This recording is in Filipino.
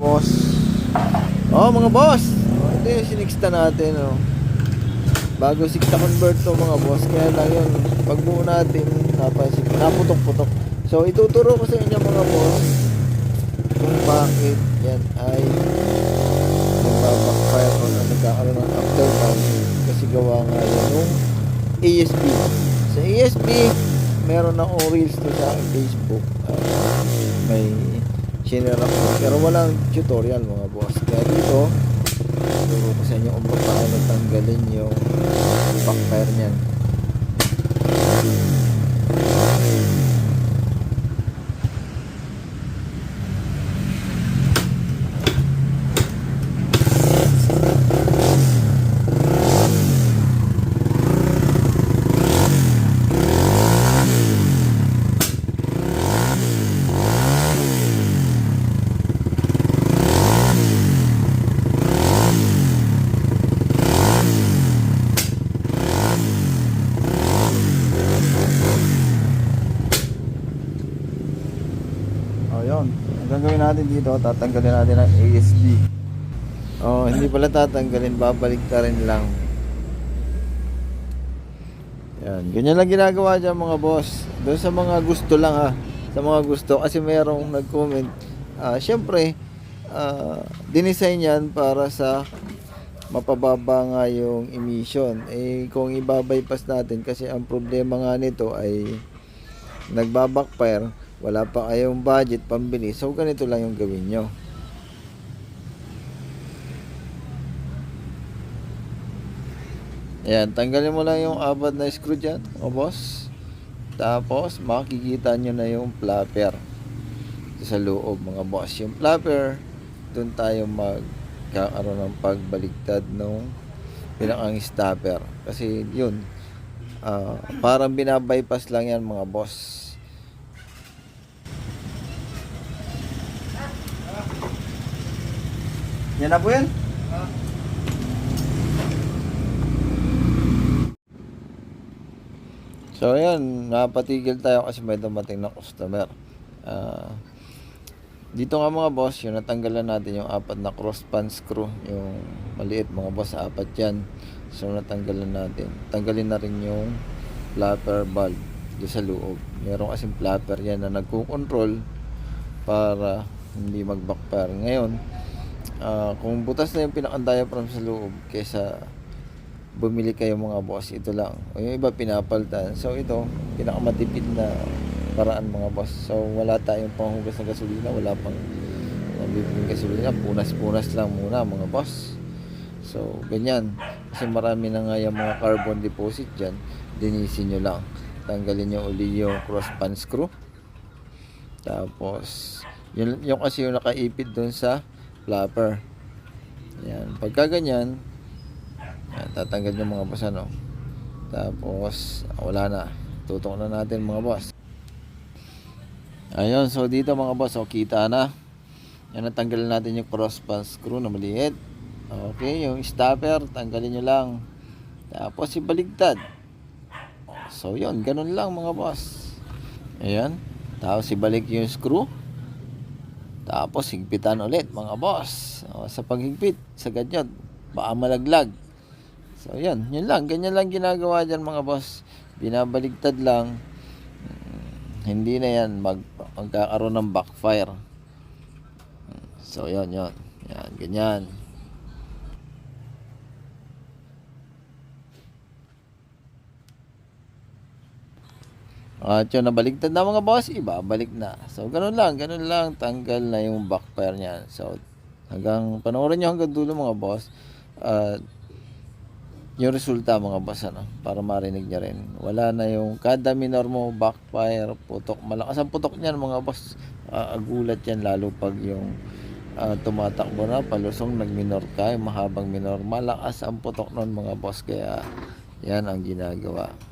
Boss. Oh, mga boss. Oh, ito yung sinixta natin, oh. Bago sixta convert to mga boss. Kaya lang yun, pagbuo natin, napansin naputok-putok. So, ituturo ko sa inyo mga boss kung bakit yan ay nagbabackfire o na nagkakaroon ng afterburn kasi gawa nga yan yung ASB. Sa ASB, meron akong reels to sa Facebook. Ah, may ako. Pero walang tutorial mga boss. Kaya dito, turo ko sa inyo kung paano tanggalin yung backfire niyan. Oh, yun. Ang gagawin natin dito, tatanggalin natin ang ASD. Oh, hindi pala tatanggalin, babalik ka rin lang. Yan, ganyan lang ginagawa dyan mga boss. Doon sa mga gusto lang ah. Sa mga gusto, kasi mayroong nag-comment. Ah, Siyempre, ah, dinesign yan para sa mapababa nga yung emission. Eh, kung ibabypass natin, kasi ang problema nga nito ay nagbabackfire, wala pa kayong budget pambili. So, ganito lang yung gawin nyo. Ayan, tanggalin mo lang yung apat na screw dyan, o boss. Tapos, makikita nyo na yung flapper sa loob, mga boss. Yung flapper, dun tayo magkakaroon ng pagbaligtad nung pinakang stopper. Kasi yun, ah, parang binabypass lang yan, mga boss. Yan na po yan? So ayan, napatigil tayo kasi may dumating na customer. Ah, dito nga mga boss, yung natanggalan natin yung apat na cross span screw, yung maliit mga boss, apat yan. So natanggalan natin. Tanggalin na rin yung flapper valve doon sa loob. Meron kasing flapper yan na nagko-control para hindi mag-backfire. Ngayon, ah, kung butas na yung pinaka-diaphragm sa loob kesa bumili kayo mga boss, ito lang. O yung iba pinapaltan. So ito, pinakamatipid na paraan mga boss. So wala tayong panghugas ng gasolina, wala pang nabibiging gasolina, punas-punas lang muna mga boss. So ganyan. Kasi marami na nga yung mga carbon deposit dyan, dinisin nyo lang. Tanggalin nyo uli yung cross pan screw. Tapos, yun, yung kasi yung nakaipit dun sa flapper. Yan. Pagka ganyan, yan, tatanggal yung mga boss ano. Tapos, wala na. Tutok na natin mga boss. Ayun, so dito mga boss, oh, kita na. Yan, natanggalin natin yung cross pan screw na maliit. Okay, yung stopper, tanggalin nyo lang. Tapos, ibaligtad. So, yun, ganun lang mga boss. Ayan. Tapos, ibalik yung screw. Tapos, higpitan ulit mga boss. O, sa paghigpit, sa ganyan, baka malaglag. So, yan. Yun lang. Ganyan lang ginagawa dyan mga boss. Binabaligtad lang. Hmm, Hindi na yan mag, magkakaroon ng backfire. So, yun, yun. Yan, ganyan. At yun, nabaligtad na mga boss, ibabalik na. So, ganun lang, ganun lang, tanggal na yung backfire niya. So, hanggang, panoorin nyo hanggang dulo mga boss. At, yung resulta mga boss, ano, para marinig nyo rin. Wala na yung kada minor mo, backfire, putok. Malakas ang putok niyan mga boss. Ah, agulat yan, lalo pag yung ah, tumatakbo na, palusong nagminor ka, yung mahabang minor. Malakas ang putok nun mga boss, kaya yan ang ginagawa.